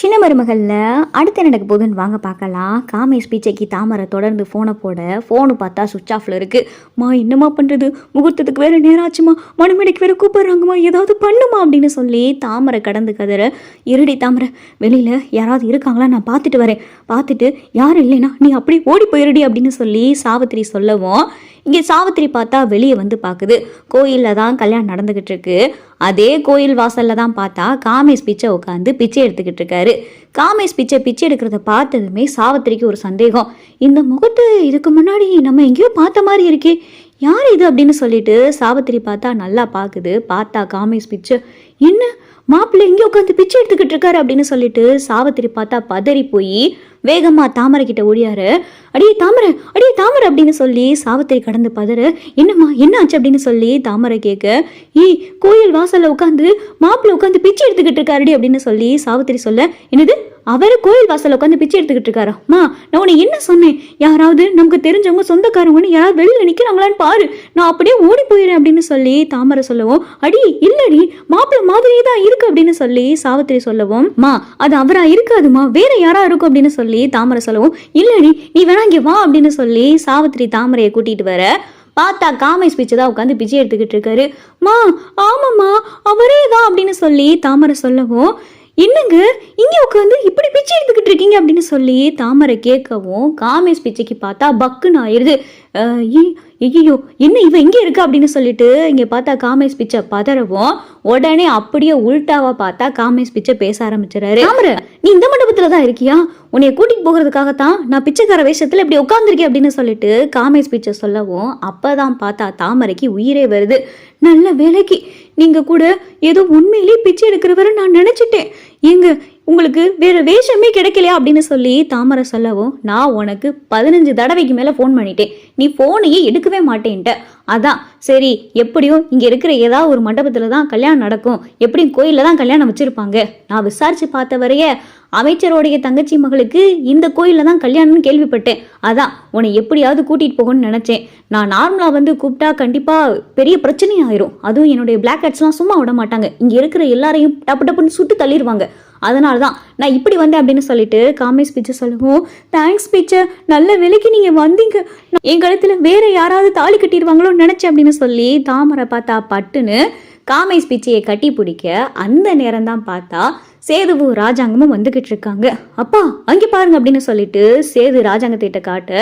சின்ன மருமகளில் அடுத்து நடக்க போகுதுன்னு வாங்க பார்க்கலாம். காமே ஸ்பீச்சைக்கு தாமரை தொடர்ந்து ஃபோனை போட ஃபோனு பார்த்தா சுவிச் ஆஃபில் இருக்குது மா என்னம்மா பண்ணுறது முகூர்த்தத்துக்கு வேறு நேரம் ஆச்சுமா? மணிமேடைக்கு வேறு கூப்பிட்றாங்கம்மா. ஏதாவது பண்ணுமா அப்படின்னு சொல்லி தாமரை கடந்து கதற இருடி தாமரை வெளியில் யாராவது இருக்காங்களா? நான் பார்த்துட்டு வரேன். பார்த்துட்டு யாரும் இல்லைன்னா நீ அப்படியே ஓடி போயிருடி அப்படின்னு சொல்லி சாவித்திரி சொல்லவும் இங்கே சாவித்திரி பார்த்தா வெளியே வந்து பார்க்குது கோயிலில் தான் கல்யாணம் நடந்துக்கிட்டு இருக்கு. அதே கோயில் வாசலில் தான் பார்த்தா காமேஷ் பிச்சை உட்காந்து பிச்சை எடுத்துக்கிட்டு இருக்காரு. காமேஷ் பிச்சை பிச்சை எடுக்கிறத பார்த்ததுமே சாவித்திரிக்கு ஒரு சந்தேகம். இந்த முகத்தை இதுக்கு முன்னாடி நம்ம எங்கேயோ பார்த்த மாதிரி இருக்கே. யார் இது அப்படின்னு சொல்லிட்டு சாவித்திரி பார்த்தா நல்லா பார்க்குது பார்த்தா காமேஷ் பிச்சை. என்ன? மாப்பிள்ளை எங்கே உட்காந்து பிச்சை எடுத்துக்கிட்டு இருக்காரு அப்படின்னு சொல்லிட்டு சாவித்திரி பார்த்தா பதறி போய் வேகமாக தாமரை கிட்ட ஓடியாரு. அடியே தாமரை அடியே தாமரை அப்படின்னு சொல்லி சாவித்திரி கடந்து பதறு. என்னம்மா என்ன ஆச்சு அப்படின்னு சொல்லி தாமரை கேட்க ஏய் கோயில் வாசலில் உட்காந்து மாப்பிள்ளை உட்காந்து பிச்சை எடுத்துக்கிட்டு இருக்காருடி அப்படின்னு சொல்லி சாவித்திரி சொல்ல என்னது? அவர் கோயில் வாசலில் உட்காந்து பிச்சை எடுத்துக்கிட்டு இருக்காரா? மா நான் உன்னை என்ன சொன்னேன்? யாராவது நமக்கு தெரிஞ்சவங்க சொந்தக்காரங்கன்னு யாராவது வெளியில நிற்கிறாங்களான்னு பாரு. நான் அப்படியே ஓடி போயிடுறேன் அப்படின்னு சொல்லி தாமரை சொல்லவும் அடி இல்லடி மாப்பிள்ள மாதிரியே தான் இருக்கு அப்படின்னு சொல்லி சாவித்திரி சொல்லவும் மா அது அவரா இருக்காதுமா? வேற யாரா இருக்கும் அப்படின்னு சொல்லி தாமரை சொல்லவும் இல்லடி நீ வேணா இங்க வா அப்படின்னு சொல்லி சாவித்திரி தாமரையை கூட்டிட்டு வர பார்த்தா காமேஷ் பிச்சை தான் உட்காந்து பிச்சை எடுத்துக்கிட்டு இருக்காரு. மா ஆமாம்மா அவரே தான் அப்படின்னு சொல்லி தாமரை சொல்லவும் என்னங்க இங்க உட்காந்து இப்படி பிச்சை எடுத்துக்கிட்டு இருக்கீங்க அப்படின்னு சொல்லி தாமரை கேட்கவும் காமேஷ் பிச்சைக்கு பார்த்தா பக்குன்னு ஆயிருது. ஐயோ என்ன இவ இங்க இருக்கா அப்படின்னு சொல்லிட்டு இங்க பார்த்தா காமேஷ் பிச்சை பதறவும் உடனே அப்படியே உல்டாவா பார்த்தா காமேஷ் பிச்சை பேச ஆரம்பிச்சிடறாரு. தாமரை நீ இந்த மண்டபத்துல தான் இருக்கியா? உன்னையை கூட்டிகிட்டு போகிறதுக்காக போகிறதுக்காகத்தான் நான் பிச்சைக்கார வேஷத்தில் இப்படி உட்காந்துருக்கேன் அப்படின்னு சொல்லிட்டு காமே பிச்சை சொல்லவும் அப்பதான் பார்த்தா தாமரைக்கு உயிரே வருது. நல்ல வேலைக்கு. நீங்கள் கூட ஏதோ உண்மையிலேயே பிச்சை எடுக்கிறவரை நான் நினச்சிட்டேன். எங்க உங்களுக்கு வேறு வேஷமே கிடைக்கலையா அப்படின்னு சொல்லி தாமரை சொல்லவும் நான் உனக்கு பதினஞ்சு தடவைக்கு மேலே ஃபோன் பண்ணிட்டேன். நீ ஃபோனையே எடுக்கவே மாட்டேன்ட்ட. அதான். சரி எப்படியும் இங்கே இருக்கிற ஏதாவது ஒரு மண்டபத்தில் தான் கல்யாணம் நடக்கும். எப்படியும் கோயில்ல தான் கல்யாணம் வச்சுருப்பாங்க. நான் விசாரித்து பார்த்த வரைய அமைச்சரோடைய தங்கச்சி மகளுக்கு இந்த கோயில்ல தான் கல்யாணம்னு கேள்விப்பட்டேன். அதான் உன்னை எப்படியாவது கூட்டிகிட்டு போகணும்னு நினச்சேன். நான் நார்மலாக வந்து கூப்பிட்டா கண்டிப்பாக பெரிய பிரச்சனை ஆயிரும் அதுவும் என்னுடைய பிளாக் ஹெட்ஸ்லாம் சும்மா விட மாட்டாங்க. இங்கே இருக்கிற எல்லாரையும் டப்பு டப்புன்னு சுட்டு தள்ளிடுவாங்க அதனால தான் நான் இப்படி வந்தேன் அப்படின்னு சொல்லிட்டு காமேஷ் பிச்சை சொல்லுவோம் தேங்க்ஸ் பிச்சை நல்ல விலைக்கு நீங்கள் வந்தீங்க. என் கழுத்தில் வேற யாராவது தாலி கட்டிடுவாங்களோன்னு நினச்சேன் அப்படின்னு சொல்லி தாமரை பார்த்தா பட்டுன்னு காமேஷ் பிச்சையை கட்டி பிடிக்க அந்த நேரம் தான் பார்த்தா சேதுவும் ராஜாங்கமும் வந்துகிட்டு இருக்காங்க. அப்பா அங்கே பாருங்க அப்படின்னு சொல்லிட்டு சேது ராஜாங்கத்திட்ட காட்ட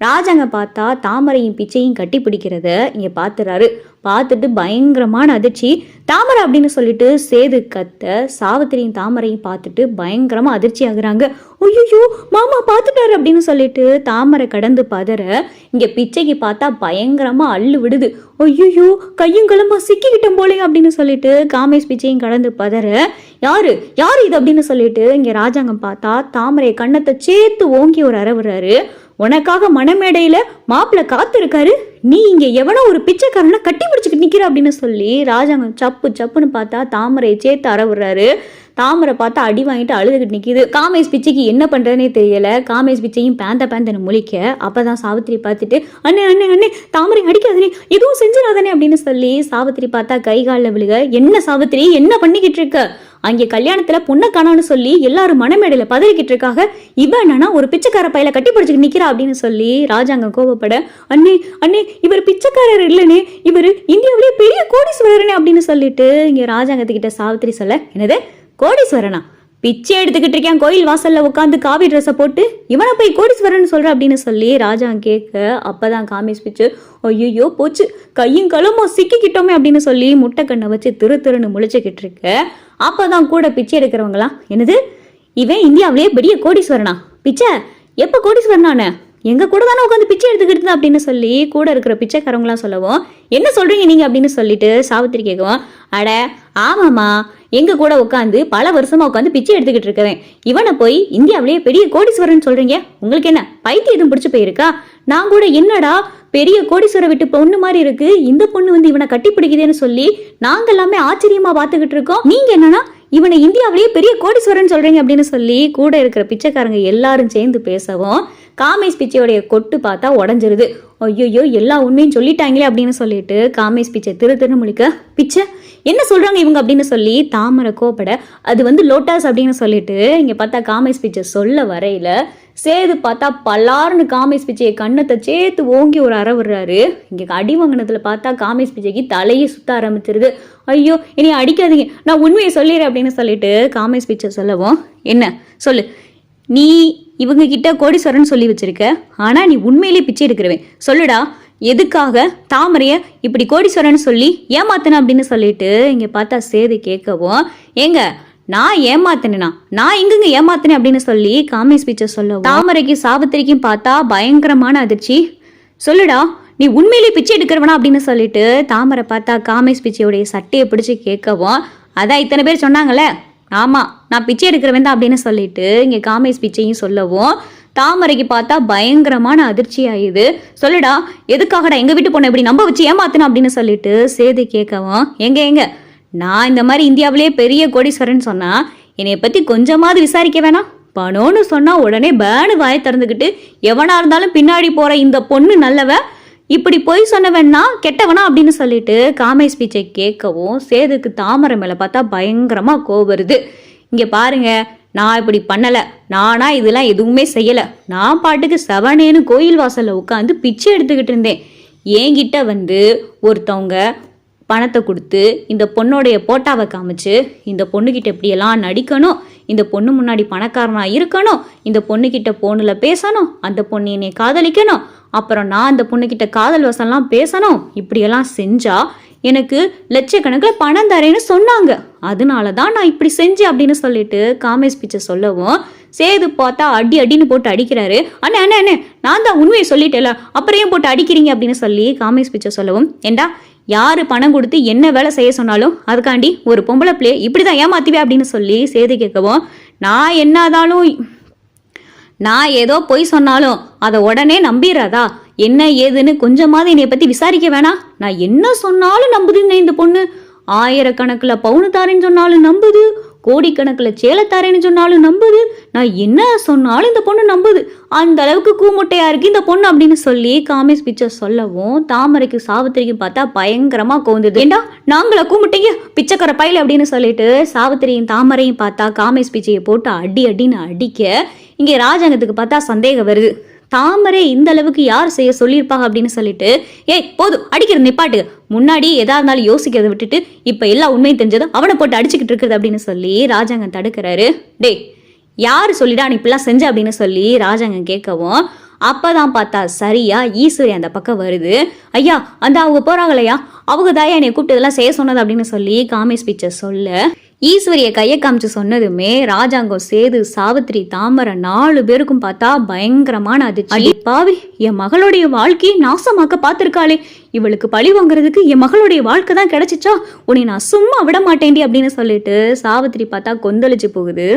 ராஜாங்க பார்த்தா தாமரையும் பிச்சையும் கட்டி பிடிக்கிறத. இங்கே பார்த்துறாரு பார்த்துட்டு பயங்கரமான அதிர்ச்சி. தாமரை அப்படின்னு சொல்லிட்டு சேது கத்த சாவித்திரியும் தாமரையும் பார்த்துட்டு பயங்கரமா அதிர்ச்சி ஆகுறாங்க. ஐயோ மாமா பார்த்துட்டாரு அப்படின்னு சொல்லிட்டு தாமரை கடந்து பதற இங்க பிச்சைக்கு பார்த்தா பயங்கரமா அள்ளு விடுது. ஐயோ கையும் கிளம்பா சிக்கிக்கிட்டோம் போலே அப்படின்னு சொல்லிட்டு காமேஷ் பிச்சையும் கடந்து பதற யாரு? யாரு இது? அப்படின்னு சொல்லிட்டு இங்க ராஜாங்கம் பார்த்தா தாமரை கண்ணத்தை சேர்த்து ஓங்கி ஒரு அரவுறாரு உனக்காக மணமேடையில மாப்பிள்ள காத்திருக்காரு. நீ இங்க எவனோ ஒரு பிச்சைக்காரனை கட்டி பிடிச்சிக்கிட்டு நிக்கிற அப்படின்னு சொல்லி ராஜாங்கம் சப்பு சப்புன்னு பார்த்தா தாமரையை சேர்த்து அறவுறாரு. தாமரை பார்த்து அடி வாங்கிட்டு அழுதுகிட்டு நிற்கிது காமேஷ் பிச்சைக்கு என்ன பண்ணுறதுனே தெரியல. காமேஷ் பிச்சையும் பேந்த பேந்தனை முழிக்க அப்பதான் சாவித்திரி பார்த்துட்டு அண்ணே அண்ணே அண்ணே தாமரை அடிக்காதனே எதுவும் செஞ்சிடாதனே அப்படின்னு சொல்லி சாவித்திரி பார்த்தா கை காலில் விழுக என்ன சாவித்திரி என்ன பண்ணிக்கிட்டு இருக்க? அங்கே கல்யாணத்துல பொண்ணை காணான்னு சொல்லி எல்லாரும் மனமேடையில பதறிக்கிட்டு இருக்காங்க இவன் என்னன்னா ஒரு பிச்சைக்கார பையில கட்டி பிடிச்சிட்டு நிக்கிறா அப்படின்னு சொல்லி ராஜாங்க கோபப்பட அண்ணே அண்ணே இவர் பிச்சைக்காரர் இல்லனே இவர் இந்தியாவிலேயே பெரிய கோடீஸ்வரர்னே அப்படின்னு சொல்லிட்டு இங்க ராஜாங்கத்துக்கிட்ட சாவித்திரி சொல்ல என்னது கோடீஸ்வரனா? பிச்சை எடுத்துக்கிட்டு இருக்கேன் கோயில் வாசல்ல உட்காந்து காவி ட்ரெஸ்ஸை போட்டு? இவனை போய் கோடீஸ்வரன் சொல்ற அப்படின்னு சொல்லி ராஜா கேட்க அப்பதான் காமிஸ் பிச்சு ஐயோ போச்சு. கையும் களமோ சிக்கிக்கிட்டோமே அப்படின்னு சொல்லி முட்டை கண்ணை வச்சு திரு திருன்னு முழிச்சுக்கிட்டு இருக்க. அப்பதான் கூட பிச்சை எடுக்கிறவங்களாம் என்னது? இவன் இந்தியாவிலேயே பெரிய கோடீஸ்வரனா? பிச்சை? எப்ப கோடீஸ்வரனானே? எங்க கூட தானே உட்காந்து பிச்சை எடுத்துக்கிட்டு அப்படின்னு சொல்லி கூட இருக்கிற பிச்சைக்காரவங்களாம் சொல்லவும் என்ன சொல்றீங்க நீங்க? அப்படின்னு சொல்லிட்டு சாவித்திரி கேட்கவும் அட ஆமாமா எங்க கூட உட்காந்து பல வருஷமா உட்காந்து பிச்சை எடுத்துக்கிட்டு இருக்கிறேன். இவனை போய் இந்தியாவிலேயே பெரிய கோடீஸ்வரன் சொல்றீங்க? உங்களுக்கு என்ன பைத்தியம் எதுவும் பிடிச்சு போயிருக்கா? நான் கூட என்னடா பெரிய கோடீஸ்வர விட்டு பொண்ணு மாதிரி இருக்கு இந்த பொண்ணு வந்து இவனை கட்டி பிடிக்குதுன்னு சொல்லி நாங்க எல்லாமே ஆச்சரியமா பார்த்துக்கிட்டு இருக்கோம். நீங்க என்னன்னா இவனை இந்தியாவிலேயே பெரிய கோடீஸ்வரன் சொல்றீங்க அப்படின்னு சொல்லி கூட இருக்கிற பிச்சைக்காரங்க எல்லாரும் சேர்ந்து பேசவும் காமேஷ் பிச்சையோடைய கொட்டு பார்த்தா உடஞ்சிருது. ஐயோயோ எல்லா உண்மையும் சொல்லிட்டாங்களே அப்படின்னு சொல்லிட்டு காமேஷ் பிச்சை திரு திரு முழிக்க பிச்சை? என்ன சொல்றாங்க இவங்க? அப்படின்னு சொல்லி தாமரை கோப்பட அது வந்து லோட்டாஸ் அப்படின்னு சொல்லிட்டு இங்க பார்த்தா காமேஷ் பிச்சை சொல்ல வரையில சேது பார்த்தா பலார்னு காமேஷ் பிச்சையை கண்ணத்தை சேர்த்து ஓங்கி ஒரு அற விடுறாரு. இங்க அடி வாங்கினதுல பார்த்தா காமேஷ் பிச்சைக்கு தலையை சுத்த ஆரம்பிச்சிருது. ஐயோ இனி அடிக்காதீங்க நான் உண்மையை சொல்லிடுறேன் அப்படின்னு சொல்லிட்டு காமேஷ் பிச்சை சொல்லவும் என்ன? சொல்லு. நீ இவங்க கிட்ட கோடீஸ்வரன் சொல்லி வச்சிருக்க. ஆனா நீ உண்மையிலேயே பிச்சை எடுக்கிறவன். சொல்லுடா எதுக்காக தாமரைய இப்படி கோடீஸ்வரன் சொல்லி ஏமாத்தின அப்படின்னு சொல்லிட்டு இங்க பார்த்தா சேது கேட்கவும் ஏங்க நான் ஏமாத்தினா நான் எங்கங்க ஏமாத்தினேன் அப்படின்னு சொல்லி காமேஷ் ஸ்பீச்சை சொல்லவும் தாமரைக்கு சாவித்திரிக்கும் பார்த்தா பயங்கரமான அதிர்ச்சி. சொல்லுடா நீ உண்மையிலேயே பிச்சை எடுக்கிறவனா அப்படின்னு சொல்லிட்டு தாமரை பார்த்தா காமேஷ் ஸ்பீச்சையுடைய சட்டையை பிடிச்சி கேட்கவும் அதான் இத்தனை பேர் சொன்னாங்களே ஆமாம் நான் பிச்சை எடுக்கிறவன் தான் அப்படின்னு சொல்லிட்டு இங்கே காமேஷ் பிச்சையும் சொல்லவும் தாமரைக்கு பார்த்தா பயங்கரமான அதிர்ச்சி ஆயுது. சொல்லுடா எதுக்காகடா எங்கள் வீட்டு பொண்ணை இப்படி நம்ப வச்சு ஏமாத்தின அப்படின்னு சொல்லிட்டு சேது கேட்கவும் எங்க எங்க நான் இந்த மாதிரி இந்தியாவிலேயே பெரிய கோடீஸ்வரன் சொன்னா என்னைய பத்தி கொஞ்சமாவது விசாரிக்க வேணாம் பணம்னு சொன்னா உடனே பேனு வாயை திறந்துக்கிட்டு எவனா இருந்தாலும் பின்னாடி போற இந்த பொண்ணு நல்லவன் இப்படி பொய் சொன்னவன்னா கெட்டவனா அப்படின்னு சொல்லிட்டு காமை ஸ்பீச்சை கேட்கவும் சேதுக்கு தாமரை மேலே பார்த்தா பயங்கரமாக கோவம் வருது. இங்கே பாருங்க நான் இப்படி பண்ணலை. நானா இதெல்லாம் எதுவுமே செய்யலை. நான் பாட்டுக்கு செவனேன்னு கோயில் வாசலில் உட்காந்து பிச்சை எடுத்துக்கிட்டு இருந்தேன். என்கிட்ட வந்து ஒருத்தவங்க பணத்தை கொடுத்து இந்த பொண்ணோடைய போட்டாவை காமிச்சு இந்த பொண்ணுக்கிட்ட இப்படியெல்லாம் நடிக்கணும் இந்த பொண்ணு முன்னாடி பணக்காரனாக இருக்கணும் இந்த பொண்ணுக்கிட்ட போனில் பேசணும் அந்த பொண்ணு என்னை காதலிக்கணும் அப்புறம் நான் அந்த பொண்ணுக்கிட்ட காதல் வசம்லாம் பேசணும் இப்படியெல்லாம் செஞ்சா எனக்கு லட்சக்கணக்கில் பணம் தரேன்னு சொன்னாங்க. அதனால தான் நான் இப்படி செஞ்சேன் அப்படின்னு சொல்லிட்டு காமேஷ் பிச்சை சொல்லவும் சேது பார்த்தா அடி அடின்னு போட்டு அடிக்கிறாரு. அண்ணே அண்ணே அண்ணே நான் தான் உண்மையை சொல்லிட்டேல அப்புறம் ஏன் போட்டு அடிக்கிறீங்க அப்படின்னு சொல்லி காமேஷ் பிச்சை சொல்லவும் ஏண்டா யாரு பணம் கொடுத்து என்ன வேலை செய்ய சொன்னாலும் அதுக்காண்டி ஒரு பொம்பளை பிள்ளைய இப்படி தான் ஏமாத்துவே அப்படின்னு சொல்லி சேது கேட்கவும் நான் என்னதாலும் நான் ஏதோ பொய் சொன்னாலும் அதை உடனே நம்பிடுறதா என்ன ஏதுன்னு கொஞ்சமாவது என்னை பத்தி விசாரிக்க வேணாம் நான் என்ன சொன்னாலும் நம்புதுங்க இந்த பொண்ணு. ஆயிரக்கணக்கில் பவுனு தாரேன்னு சொன்னாலும் நம்புது. கோடிக்கணக்கில் சேலத்தாரேன்னு சொன்னாலும் நம்புது. நான் என்ன சொன்னாலும் இந்த பொண்ணு நம்புது. அந்த அளவுக்கு கூமுட்டையா இருக்கு இந்த பொண்ணு அப்படின்னு சொல்லி காமிஸ் பிக்சர் சொல்லவும் தாமரைக்கு சாவித்திரிக்கும் பார்த்தா பயங்கரமா கோந்துது. ஏண்டா நாங்களா கூமுட்டைங்க பிச்சைக்கார பையல் அப்படின்னு சொல்லிட்டு சாவித்திரியும் தாமரையும் பார்த்தா காமிஸ் பிச்சையை போட்டு அடி அடின்னு அடிக்க இங்கே ராஜாங்கத்துக்கு பார்த்தா சந்தேகம் வருது. தாமரை இந்த அளவுக்கு யார் செய்ய சொல்லியிருப்பாங்க அப்படின்னு சொல்லிட்டு ஏய் போதும் அடிக்கிற நிப்பாட்டு. முன்னாடி எதா இருந்தாலும் யோசிக்கிறத விட்டுட்டு இப்ப எல்லா உண்மையும் தெரிஞ்சதும் அவனை போட்டு அடிச்சுக்கிட்டு இருக்குது அப்படின்னு சொல்லி ராஜாங்கம் தடுக்கிறாரு. டேய் யார் சொல்லிடா நீ இப்படிலாம் செஞ்ச? அப்படின்னு சொல்லி ராஜாங்கம் கேட்கவும் அப்பதான் பார்த்தா சரியா ஈஸ்வரி அந்த பக்கம் வருது. ஐயா அந்த அவங்க போறாங்களையா? அவங்க தாயா என்னை கூப்பிட்டு இதெல்லாம் செய்ய சொன்னது அப்படின்னு சொல்லி காமேஷ் பிக்சர் சொல்ல ஈஸ்வரிய கையை காமிச்சு சொன்னதுமே ராஜாங்கம் சேது சாவித்திரி தாமரை நாலு பேருக்கும் பார்த்தா பயங்கரமான அதிர்ச்சி. அடி பாவி என் மகளுடைய வாழ்க்கையை நாசமாக்க பார்த்திருக்காளே. இவளுக்கு பழி வாங்குறதுக்கு என் மகளுடைய வாழ்க்கை தான் கிடைச்சிச்சா? உன்னை நான் சும்மா விட மாட்டேன்டி அப்படின்னு சொல்லிட்டு சாவித்திரி பார்த்தா கொந்தளிச்சு போகுது.